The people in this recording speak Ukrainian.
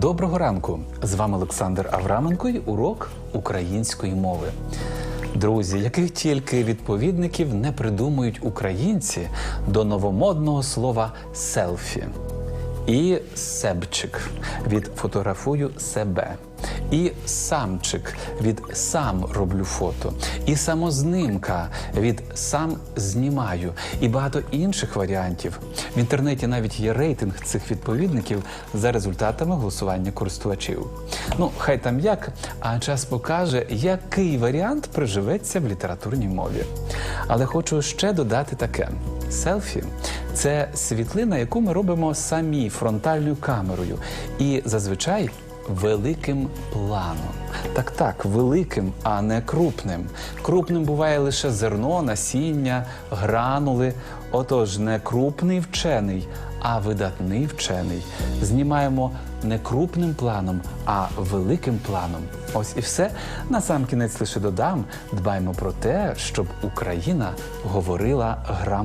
Доброго ранку! З вами Олександр Авраменко і урок української мови. Друзі, яких тільки відповідників не придумують українці до новомодного слова селфі. І себчик від фотографую себе. І самчик від сам роблю фото, і самознимка від сам знімаю, і багато інших варіантів. В інтернеті навіть є рейтинг цих відповідників за результатами голосування користувачів. Ну, хай там як, а час покаже, який варіант приживеться в літературній мові. Але хочу ще додати таке: селфі це світлина, яку ми робимо самі фронтальною камерою, і зазвичай великим планом. Так, так, великим, а не крупним. Крупним буває лише зерно, насіння, гранули. Отож, не крупний вчений, а видатний вчений. Знімаємо не крупним планом, а великим планом. Ось і все. На сам кінець лише додам. Дбаймо про те, щоб Україна говорила грамотно.